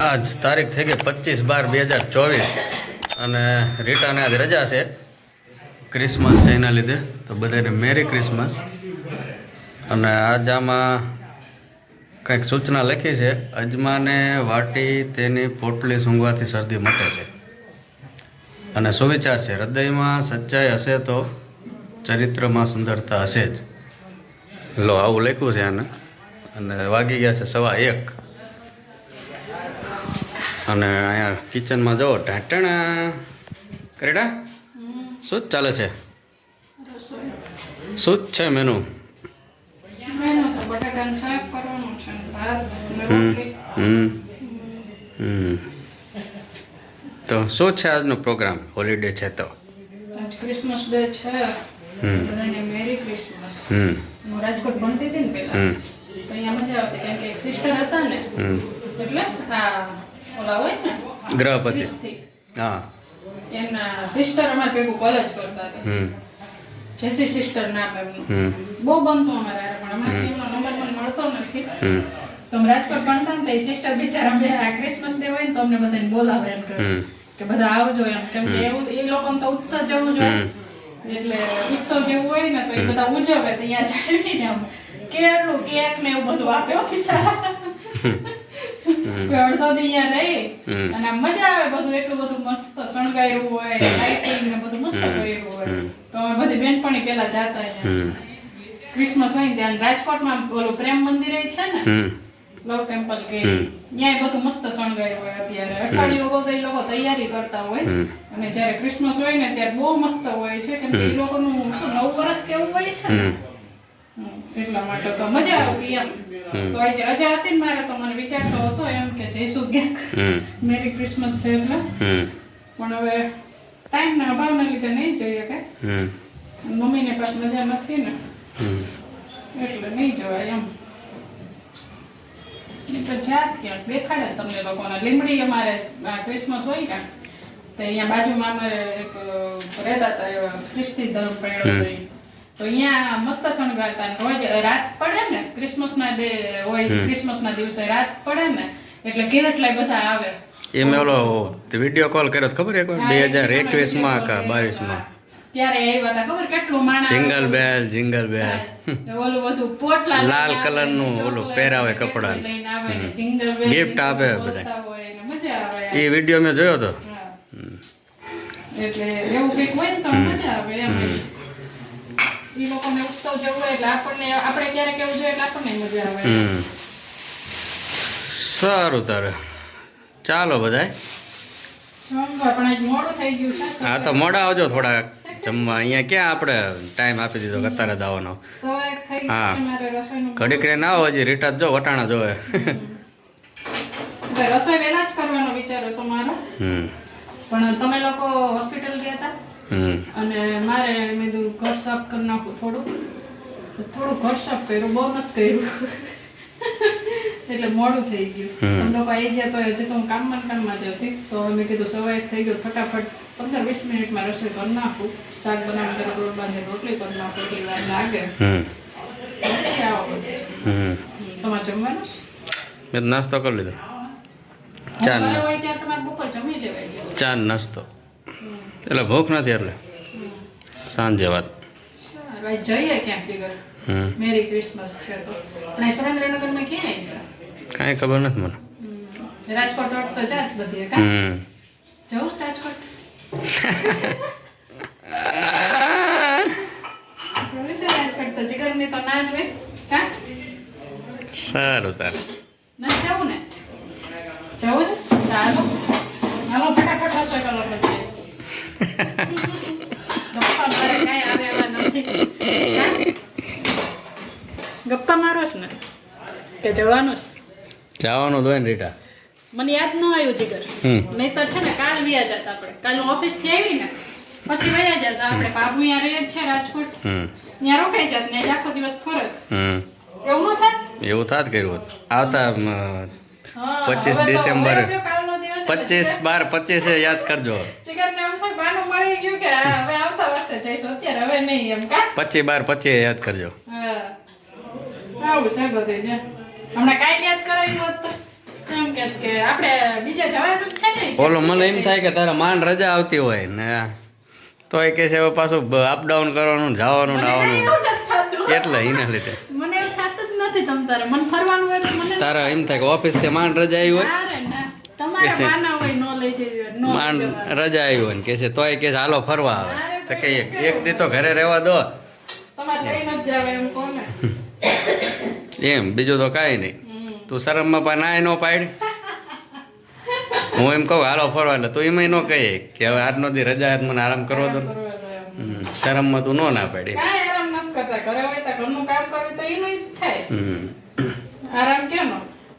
આજ તારીખ થઈ ગઈ પચીસ બાર બે હજાર ચોવીસ અને રીટાને આજ રજા છે ક્રિસમસ છે એના લીધે. તો બધાને મેરી ક્રિસમસ. અને આજ આમાં કંઈક સૂચના લખી છે, અજમાને વાટી તેની પોટલી સૂંઘવાથી શરદી મટે છે. અને સુવિચાર છે, હૃદયમાં સચ્ચાઈ હશે તો ચરિત્રમાં સુંદરતા હશે જ. લો, આવું લખ્યું છે આને. અને વાગી ગયા છે સવા એક. અને અહીંયા કિચનમાં જુઓ ઢાંટણા. કરેડા? શું જ ચાલે છે? શું જ છે મેનુ તો શું છે આજનો પ્રોગ્રામ હોલિડે છે તો. ક્રિસમસ ડે છે. મેરી ક્રિસમસ હું રાજકોટ ભણતી હતી ને પહેલા તો અહીંયા મજા આવતી કારણ કે સિસ્ટર હતા ને. એટલે આ ઓલા હોય ને ગ્રહપતિ હા. એમના સિસ્ટર અમારે ભેગું કોલેજ કરતા હતા. જેસી સિસ્ટર નામ એમનું. બહુ બનતું અમારે પણ અમારે એમનો નંબર મને મળતો નથી. તો રાજકોટ ભણતા ને એ સિસ્ટર બિચારા બે આ ક્રિસમસ ડે હોય ને તો અમને બધાને બોલાવે એમ કે બધા આવજો એમ. કેમ કે એવું એ લોકોને તો ઉત્સવ જેવું જ હોય. એટલે ઉત્સવ જેવું હોય ને તો એ બધા ઉજવે તો અહીંયા જાવીને આમ કેળું કેક ને એવું બધું આપે બિચારા. અડધો દી અહીંયા રહી. અને મજા આવે બધું એટલું બધું મસ્ત શણગાયું હોય લાઇટિંગ ને બધું મસ્ત કર્યું હોય. તો અમે બધી બેનપણી પેલા જાતા ક્રિસમસ હોય ને ત્યાં રાજકોટમાં ઓલું પ્રેમ મંદિર છે ને લવ ટેમ્પલ કે ત્યાં બધું મસ્ત શણગાયું હોય અત્યારે. અઠવાડિયું અગાઉ તો એ લોકો તૈયારી કરતા હોય. અને જ્યારે ક્રિસમસ હોય ને ત્યારે બહુ મસ્ત હોય છે. કેમ કે એ લોકોનું શું નવ વર્ષ કેવું હોય છે ને? એટલા માટે તો મજા આવતી એમ. તો આજે રજા હતી ને મારે તો મને વિચારતો હતો એમ કે જઈશું ક્યાંક. મેરી ક્રિસમસ છે એટલે. પણ હવે ટાઈમના અભાવના લીધે નહીં જઈએ કે. મમ્મી મમ્મીને પાસે મજા નથી ને. એટલે નહીં જવાય એમ. તો જાત ક્યાંક દેખાડે તમને લોકોને. લીમડી અમારે ક્રિસમસ હોય ને તો અહીંયા બાજુમાં અમારે એક રહેતા હતા ખ્રિસ્તી ધર્મ પડ્યો તો અહીંયા મસ્ત શણગારતા ને રોજ રાત પડે ને ક્રિસમસના ડે હોય ક્રિસમસના દિવસે રાત પડે ને એટલે કેટલાય બધા આવે. એ મેં ઓલો વીડિયો કોલ કર્યો તો ખબર એક બે હજાર એકવીસમાં કા બાવીસમાં? ત્યારે આવ્યા હતા ખબર કેટલું માણસ જિંગલ બેલ જિંગલ બેલ. ઓલું બધું પોટલા લાલ કલર કલરનું ઓલું પહેરાવે કપડા. ગિફ્ટ ને આપે ને આવે એ વીડિયો મેં જોયો હતો એટલે એવું કંઈક હોય ને તો મજા આવે એમ. એ લોકોને ઉત્સવ જેવું હોય એટલે આપણને આપણે ક્યારેક એવું જોઈએ એટલે આપણને મજા આવે. સારું તારે. ચાલો બધાય. હા તો મોડા આવજો થોડા જમવા. અહીંયા ક્યાં આપણે ટાઈમ આપી દીધો અત્યારે થઈ હા. ઘડીક રે ના હજી રીટા જો વટાણા જોવે. રસોઈ વહેલા જ કરવાનો વિચાર હતો મારો. પણ તમે લોકો હોસ્પિટલ ગયા હતા? અને મારે મેં કીધું ઘર સાફ કરી નાખું થોડું થોડું ઘર સાફ કર્યું બહુ નથી કર્યું. એટલે મોડું થઈ ગયું. તમે લોકો આવી ગયા તો હજી તો હું કામમાં કામમાં જ હતી. તો મેં કીધું સવારે થઈ ગયું. ફટાફટ પંદર વીસ મિનિટમાં રસોઈ કરી નાખું. શાક બનાવી તરફ રોટ બાંધે રોટલી કરી નાખું એટલી વાર લાગે. તમારે જમવાનું મેં નાસ્તો કરી લીધો. ચા નાસ્તો. ચા નાસ્તો. એટલે ભૂખ નથી એટલે? સાંજે વાત. જઈએ ક્યાંક મેરી ક્રિસમસ છે તો. પણ સુરેન્દ્રનગરમાં ક્યાં આવી કાંઈ ખબર નથી મને. રાજકોટ તો જાત બધી હમ. જવું રાજકોટ? રાજકોટ તો. જીગરની તો ના જ હોય. સારું તારે નથી જવું ને? જવું ચાલો. હાલો ફટાફટ હશો કરો પછી ગપ્પા મારે છે ને કે જવાનું છે જવાનું તો ને રીટા. મને યાદ ન આવ્યું જીગર. નહીં તો છે ને કાલ વ્યા જતા આપણે. કાલ હું ઓફિસથી આવી ને પછી વયા જતા આપણે. બાબુ અહીંયા રહે જ છે રાજકોટ. ત્યાં રોકાઈ જાત ને આખો દિવસ ફરત એવું ન થાત? એવું થાત કર્યું હોત. આવતા અમ, હા, 25 હવે તો ડિસેમ્બર. પચીસ બાર પચીસે યાદ કરજો. જીગરને એમ બાનું ગયું કે હવે આવતા વર્ષે જઈશું. અત્યારે હવે નહીં એમ કા? પચીસ બાર પછી યાદ કરજો. હા. આવું છે બધું ને. હમણાં કાંઈ યાદ કરાવી હોત તો. એમ કે કે આપણે બીજે જવાનું છે ને. ઓલો મને એમ થાય કે તારા માંડ રજા આવતી હોય ને. તોય કે છે હવે પાછું અપ ડાઉન કરવાનું જવાનું ને આવવાનું. એટલે એના લીધે. મને થતું જ નથી તમ તારે. મને ફરવાનું હોય તો મને તારા એમ થાય કે ઓફિસથી માંડ રજા આવી હોય? તમારે માના હોય માંડ રજા આવ્યો ને કે છે તોય કે હાલો ફરવા આવે. તો કે એક એક દી તો ઘરે રહેવા દો. એમ ને બીજું તો કાંઈ નહીં. તું શરમમાં પણ નાય ન પાડી. હું એમ કહું હાલો ફરવા. એટલે તું એમાં ન કહીએ કે હવે આજનો દી રજા મને આરામ કરવો દો ને. શરમમાં તું ન ના પાડી. આરામ કામ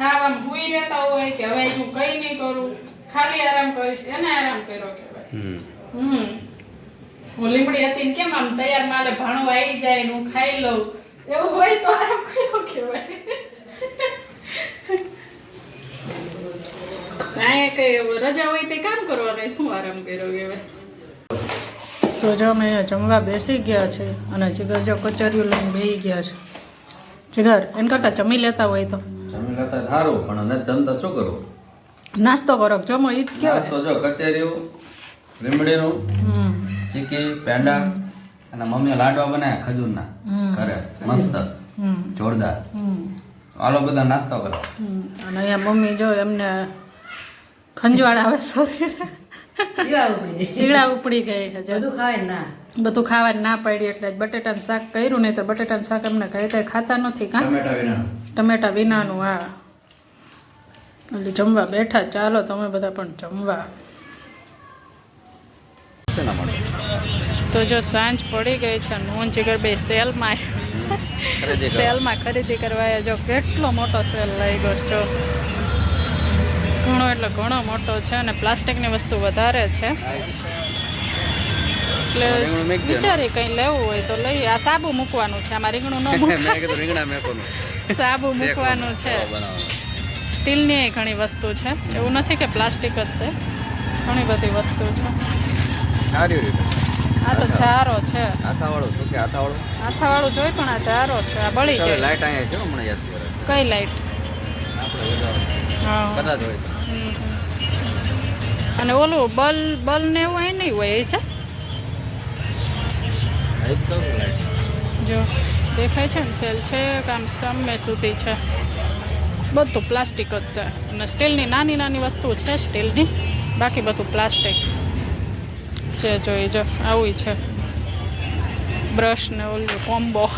હા આમ હુઈ રહેતા હોય કે હવે હું કઈ નહીં કરું. ખાલી આરામ કરીશ એને આરામ કર્યો કહેવાય. હમ. હું લીમડી હતી કેમ આમ તૈયાર માલે ભાણું આવી જાય ને હું ખાઈ લઉં? એવું હોય તો આરામ કર્યો કહેવાય. કાંઈ કઈ એવું રજા હોય તે કામ કરવાનું શું આરામ કર્યો કહેવાય. તો જો અમે જમવા બેસી ગયા છે અને જીગર જો કચરિયું લઈને બેસી ગયા છે. જીગર એન કરતાં જમી લેતા હોય તો. જમી લેતા સારું પણ હવે જમતા શું કરવું નાસ્તો કરો જમો ઈ જ કયો નાસ્તો જો કચેરીઓ લીમડીનું હમ. ચીકી પેંડા અને મમ્મીએ લાડવા બનાવ્યા ખજૂરના હમ. ઘરે મસ્ત હમ. જોરદાર. હમ. આલો બધા નાસ્તો કરો. હમ. અને અહીંયા મમ્મી જો એમને ખંજવાળ આવે સોરી શીળા ઉપડી ગઈ. છે બધું ખાય ના બધું ખાવાની ના પાડી એટલે બટેટાનું શાક કર્યું નહીં તો બટેટાનું શાક એમને ખાય ખાતા નથી કા? ટમેટા વિના ટમેટા વિનાનું હા. એટલે જમવા બેઠા ચાલો તમે બધા પણ જમવા. તો જો સાંજ પડી ગઈ છે નોન જીગર બે સેલમાં સેલમાં ખરીદી કરવા જો કેટલો મોટો સેલ લઈ ગયો જો. ઘણો એટલે ઘણો મોટો છે અને પ્લાસ્ટિકની વસ્તુ વધારે છે. એટલે. વિચારી કંઈ લેવું હોય તો લઈ. આ સાબુ મૂકવાનું છે. આમાં રીંગણું ન મેં મૂકાય કીધું રીંગણા મેકોનું. સાબુ મૂકવાનું છે. સ્ટીલની ઘણી વસ્તુ છે. એવું નથી કે પ્લાસ્ટિક જ તે ઘણી બધી વસ્તુ છે. આ તો ચારો છે. આથાવાળો શું કે હાથાવાળું આથાવાળું જોઈ પણ આ ચારો છે. આ બળી છે લાઈટ અહીંયા છે હમણાં યાદ કરે કઈ લાઈટ હા. કદાચ હોય. અને ઓલું બલ બલ ને એવું અહીં નહીં હોય એ છે? જ દેખાય છે ને સેલ છે કામ સામે સુધી છે. બધું પ્લાસ્ટિક જ છે. અને સ્ટીલની નાની નાની વસ્તુ છે સ્ટીલની. બાકી બધું પ્લાસ્ટિક જે જોઈ જો આવું છે. બ્રશ ને ઓલું કોમ્બો.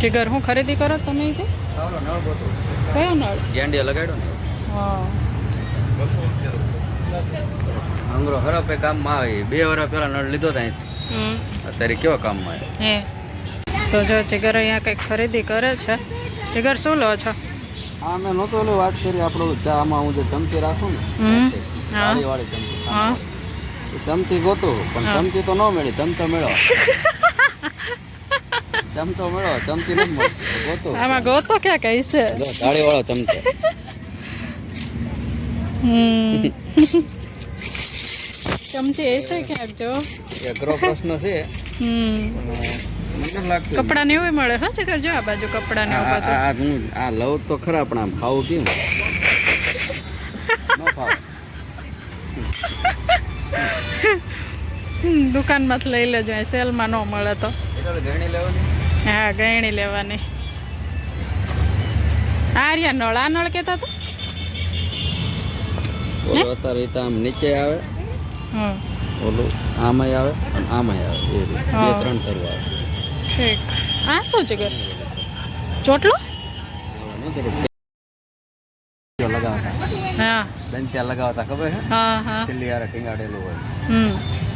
જીગર હું ખરીદી કરો તમે ગોતું. કયો નળ? ગેંડિયા લગાડ્યો ને. હા. અંગરો હરપે કામમાં આવે. બે વર્ષ પહેલા નળ લીધો હતા અત્યારે કેવા કામમાં આવે? તો જો જીગર અહીંયા કંઈક ખરીદી કરે છે જીગર શું લો છો? આ મેં નહોતો ઓલું વાત કરી આપણું આમાં હું જે ચમચી રાખું ને હમ હા. ચમચી હા. ચમચી ગોતું પણ હા. ચમચી તો ન મળી ચમચો મેળો. ચમચો મેળો ચમચી નથી ગોતો. આમાં ગોતો ક્યાં કહી છે? જો થાળીવાળો ચમચો. હમ. ચમચી એસે ક્યાંક જો. એ અઘરો પ્રશ્ન છે. હમ. કપડા ને એવું મળે હા જીગર જો આ બાજુ કપડા ને આ- હું આ લઉં તો ખરા પણ આમ ખાવું કેમ? દુકાનમાં જ લઈ લેજો સેલમાં ન મળે તો. હા ગયણી લેવાની. આ નળ આ નળ હતા? ઓલું અત્યારે તો આમ નીચે આવે. હા ઓલું આમાંય આવે આમાંય આવે એ રીતે. બે. ત્રણ તરવા આવે. ઠીક. આ શું જીગર ચોટલો? લગાવતા હા. દંત્યા લગાવતા ખબર છે હા હા. છેલ્લી યારે ટીંગાડેલું હોય હમ.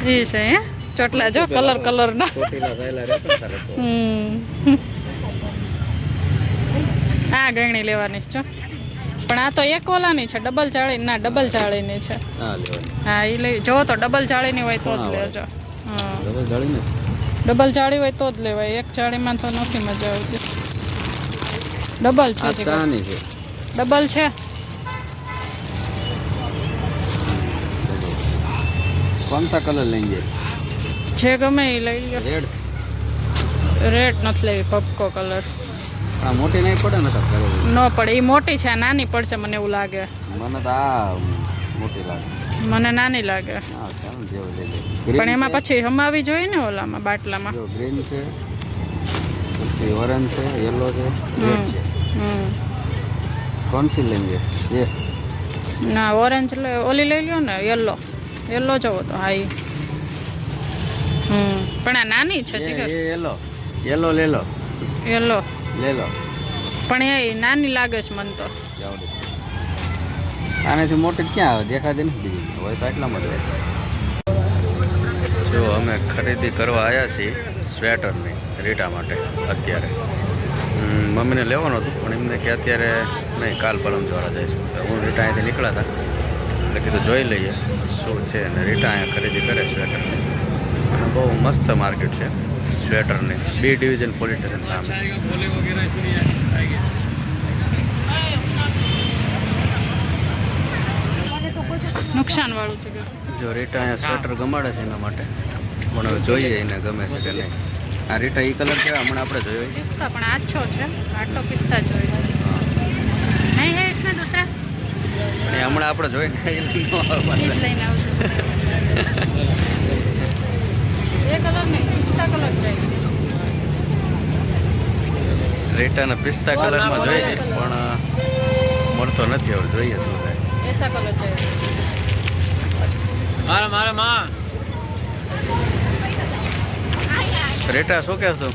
એ છે હે? ચોટલા જો કલર કલર ના ચોટીલા હમ. આ ગયણી લેવાની છે પણ આ તો એક ઓલાની છે ડબલ ચાળી ના ડબલ ચાળીની છે. હા એ લઈ જો તો ડબલ ચાળીની હોય તો જ લેજો. હા. ડબલ ડબલ ચાળી હોય તો જ લેવાય. એક ચાળીમાં તો નથી મજા આવતી. ડબલ છે છે. ડબલ છે? કોણ સા કલર લેંગે જે ગમે એ લઈ લો રેડ રેડ નથી લેવી પપકો કલર. આ મોટી નહીં પડે ને તો ન પડે. એ મોટી છે નાની પડશે મને એવું લાગે. મને તો આ મોટી લાગે. મને નાની લાગે. પણ એમાં પછી હમાવી જોઈએ ને ઓલામાં બાટલામાં? જો ગ્રીન છે. પછી ઓરેન્જ છે યલો છે. રેડ છે. કોણ સી લેંગે? ये ના ઓરેન્જ લે ઓલી લઈ લ્યો ને યલો યલો જવો તો હાઈ હમ પણ આ નાની છે જીગર. યલો યલો લેલો યલો લે. પણ એ નાની લાગે છે મને તો. આનાથી મોટી ક્યાં આવે? દેખાતી નથી હોય તો એટલા મજા હોય. જો અમે ખરીદી કરવા આવ્યા છીએ સ્વેટરની રીટા માટે અત્યારે. મમ્મીને લેવાનું હતું, પણ એમને કે અત્યારે નહીં, કાલ પરમ દ્વારા જઈશું. હું રીટા અહીંથી નીકળ્યા હતા. એટલે કીધું જોઈ લઈએ શું છે અને રીટા અહીંયા ખરીદી કરે સ્વેટરની. અને બહુ મસ્ત માર્કેટ છે સ્વેટરની. બી ડિવિઝન પોલીસ સ્ટેશન સામે. નુકસાન વાળું છે જો રીટા અહીંયા સ્વેટર ગમાડે છે એના માટે. પણ હવે જોઈએ એને ગમે છે કે નહીં. આ રીટા એ કલર કેવા? હમણાં આપણે જોયો પિસ્તા પણ આછો છે આટલો પિસ્તા હે ઇસમે દૂસરા? હમણાં આપણે જોઈ ને એ કલર નહીં પિસ્તા કલર જોઈએ. રીટાને પિસ્તા કલરમાં જોઈએ પણ મળતો નથી હવે જોઈએ શું થાય. કલર જોઈએ. મારા મારા માં રેટા શું કહેશો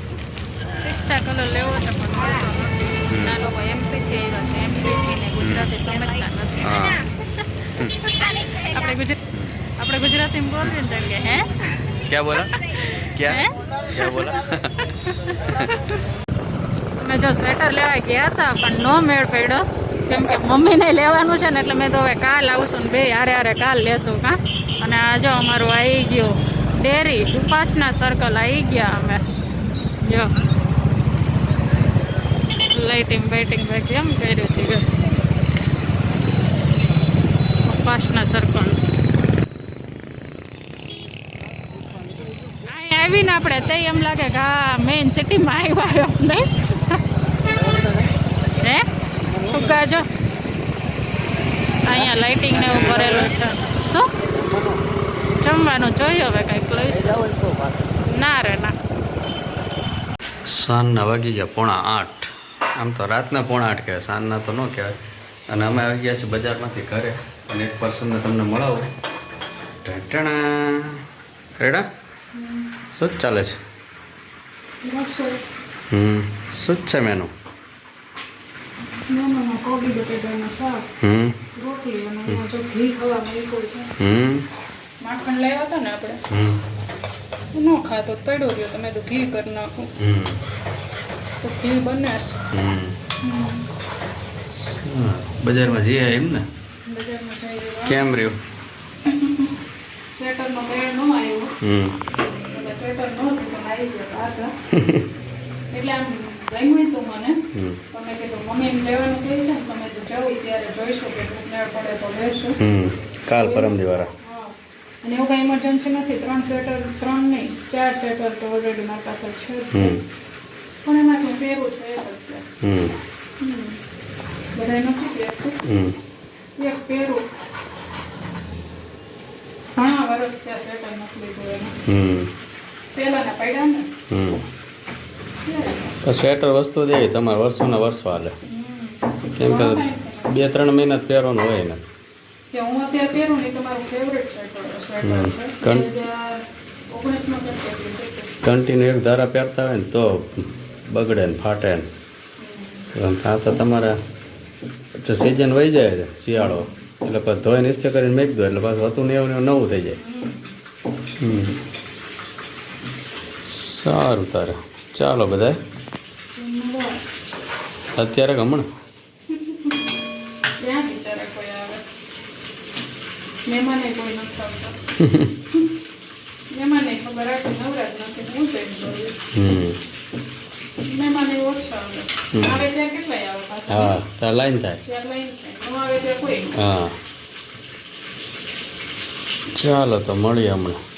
પિસ્તા કલર લેવો છે પણ મળતો નથી. ના લોકો એમપી થી આવ્યા છે એમપી થી ને ગુજરાતી સમજતા નથી. આપણે ગુજરાત આપણે ગુજરાતીમાં બોલીએ ને તો કે હે? ક્યાં બોલા? ક્યાં? હે? ક્યાં બોલા? અમે જો સ્વેટર લેવા ગયા હતા પણ નો મેળ પડ્યો. કેમ કે મમ્મીને લેવાનું છે ને એટલે મેં તો હવે કાલ આવશું ને બે, હારે હારે કાલ લેશું કાં? અને આ જો અમારું આવી ગયું. ડેરી ઉપાસના સર્કલ આવી ગયા અમે. જો. લાઇટિંગ બાઇટિંગ બાઇક કેમ કર્યું હતું ઉપાસના સર્કલ અહીં આવીને આપણે તે એમ લાગે કે આ મેઇન સિટીમાં આવ્યા નહીં હે ઉગાજો અહીંયા લાઇટિંગ ને એવું કરેલું છે. શું? જમવાનું જોઈએ હવે કંઈક લઈશું. ના રે ના. સાંજના વાગી ગયા પોણા આઠ. આમ તો રાતના પોણા આઠ કહેવાય સાંજના તો ન કહેવાય. અને અમે આવી ગયા છીએ બજારમાંથી ઘરે. અને એક પર્સનને તમને મળાવું. ઢટણા રેડા? શું જ ચાલે છે? હમ શું જ છે મેનુ કોબી બટેટાનું શાક હમ. રોટલી અને એમાં જો ઘી ખવા મૂક્યું છે. હમ. માખણ લાવ્યા હતા ને આપણે ન ખાતો તો પડ્યો રહ્યો તમે તો ઘી કરી નાખો. તો ઘી બને હા, બજારમાં જઈએ એમ ને બજારમાં જઈ કેમ રહ્યું? સ્વેટરનો મેળ ન આવ્યો. હમ. એટલે સ્વેટર પણ આવી ગયો પાછા. એટલે આમ ગમ્યું તો મને. તમે કીધું મમ્મીને લેવાનું કહે છે ને તમે તો જાઓ ત્યારે જોઈશું કે મેળ પડે તો લેશું. હમ. કાલ પરમ દિવારા. હા. અને એવું કાંઈ ઇમરજન્સી નથી ત્રણ સ્વેટર ત્રણ નહીં ચાર સ્વેટર તો ઓલરેડી મારી પાસે છે પણ એમાં હું પહેરું છે એક જ. બધાય નથી પહેરતું? હમ. એક પહેરું. ઘણા વર્ષ ત્યાં સ્વેટર નથી લીધું એને હમ. પહેલાના પડ્યા ને? સ્વેટર વસ્તુ દે તમારે વર્ષોના વર્ષો હાલે. કેમ કે. બે ત્રણ મહિના પહેરવાનું હોય ને જે હું અત્યારે પહેરું ને એ તો મારું ફેવરેટ સ્વેટર હમ. સ્વેટર છે કન- બે હજાર ઓગણીસમાં પહેરતી હતી તે. કન્ટિન્યુ એક ધારા પહેરતા હોય ને તો બગડે ને ફાટે ને. આ તો તમારે સિઝન વહી જાય છે શિયાળો. એટલે પછી ધોઈ ઇસ્ત્રી કરીને મેક દો એટલે પાછું હતું ને એવું નવું થઈ જાય. સારું તારે. ચાલો બધા અત્યારે નથી હું લાઈન થાય. હા. ચાલો તો મળીએ હમણાં.